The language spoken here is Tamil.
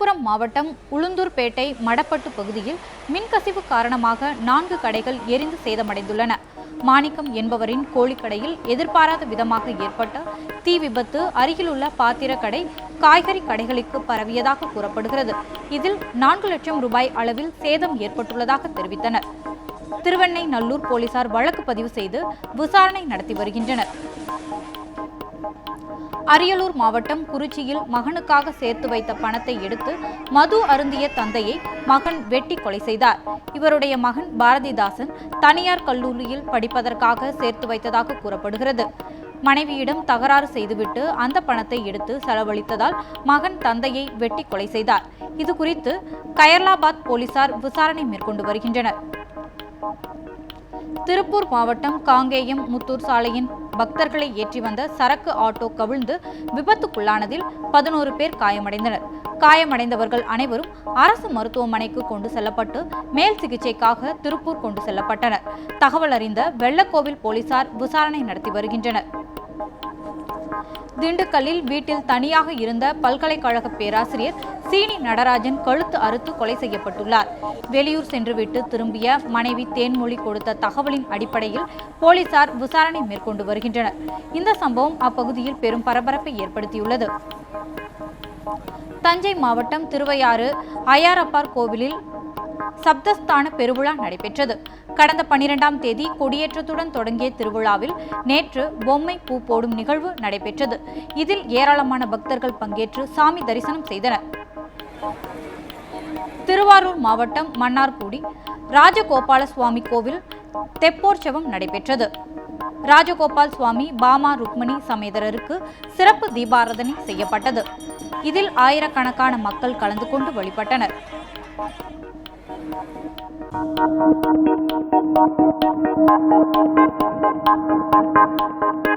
விழுப்புரம் மாவட்டம் உளுந்தூர்பேட்டை மடப்பட்டு பகுதியில் மின்கசிவு காரணமாக நான்கு கடைகள் எரிந்து சேதமடைந்துள்ளன. மாணிக்கம் என்பவரின் கோழிக்கடையில் எதிர்பாராத விதமாக ஏற்பட்ட தீ விபத்து அருகிலுள்ள பாத்திரக்கடை காய்கறி கடைகளுக்கு பரவியதாக கூறப்படுகிறது. இதில் நான்கு லட்சம் ரூபாய் அளவில் சேதம் ஏற்பட்டுள்ளதாக தெரிவித்தனர். திருவெண்ணை நல்லூர் போலீசார் வழக்கு பதிவு செய்து விசாரணை நடத்தி வருகின்றனர். அரியலூர் மாவட்டம் குறிச்சியில் மகனுக்காக சேர்த்து வைத்த பணத்தை எடுத்து மது அருந்திய தந்தையை மகன் வெட்டி கொலை செய்தார். இவருடைய மகன் பாரதிதாசன் தனியார் கல்லூரியில் படிப்பதற்காக சேர்த்து வைத்ததாக கூறப்படுகிறது. மனைவியிடம் தகராறு செய்துவிட்டு அந்த பணத்தை எடுத்து செலவழித்ததால் மகன் தந்தையை வெட்டி கொலை செய்தார். இது குறித்து கயர்லாபாத் போலீசார் விசாரணை மேற்கொண்டு வருகின்றனர். திருப்பூர் மாவட்டம் காங்கேயம் முத்தூர் சாலையின் பக்தர்களை ஏற்றி வந்த சரக்கு ஆட்டோ கவிழ்ந்து விபத்துக்குள்ளானதில் பதினோரு பேர் காயமடைந்தனர். காயமடைந்தவர்கள் அனைவரும் அரசு மருத்துவமனைக்கு கொண்டு செல்லப்பட்டு மேல் சிகிச்சைக்காக திருப்பூர் கொண்டு செல்லப்பட்டனர். தகவல் அறிந்த வெள்ளக்கோவில் போலீசார் விசாரணை நடத்தி வருகின்றனர். திண்டுக்கல்லில் வீட்டில் தனியாக இருந்த பல்கலைக்கழக பேராசிரியர் சீனி நடராஜன் கழுத்து அறுத்து கொலை செய்யப்பட்டுள்ளார். வெளியூர் சென்றுவிட்டு திரும்பிய மனைவி தேன்மொழி கொடுத்த தகவலின் அடிப்படையில் போலீசார் விசாரணை மேற்கொண்டு வருகின்றனர். இந்த சம்பவம் அப்பகுதியில் பெரும் பரபரப்பை ஏற்படுத்தியுள்ளது. தஞ்சை மாவட்டம் திருவையாறு அய்யாரப்பார் கோவிலில் சப்தஸ்தான பெருவிழா நடைபெற்றது. கடந்த பனிரெண்டாம் தேதி கொடியேற்றத்துடன் தொடங்கிய திருவிழாவில் நேற்று பொம்மை பூ போடும் நிகழ்வு நடைபெற்றது. இதில் ஏராளமான பக்தர்கள் பங்கேற்று சாமி தரிசனம் செய்தனர். திருவாரூர் மாவட்டம் மன்னார்குடி ராஜகோபால சுவாமி கோவில் தெப்போற்சவம் நடைபெற்றது. ராஜகோபால் சுவாமி பாமா ருக்மணி சமேதரருக்கு சிறப்பு தீபாராதனை செய்யப்பட்டது. இதில் ஆயிரக்கணக்கான மக்கள் கலந்து கொண்டு வழிபட்டனர். Thank you.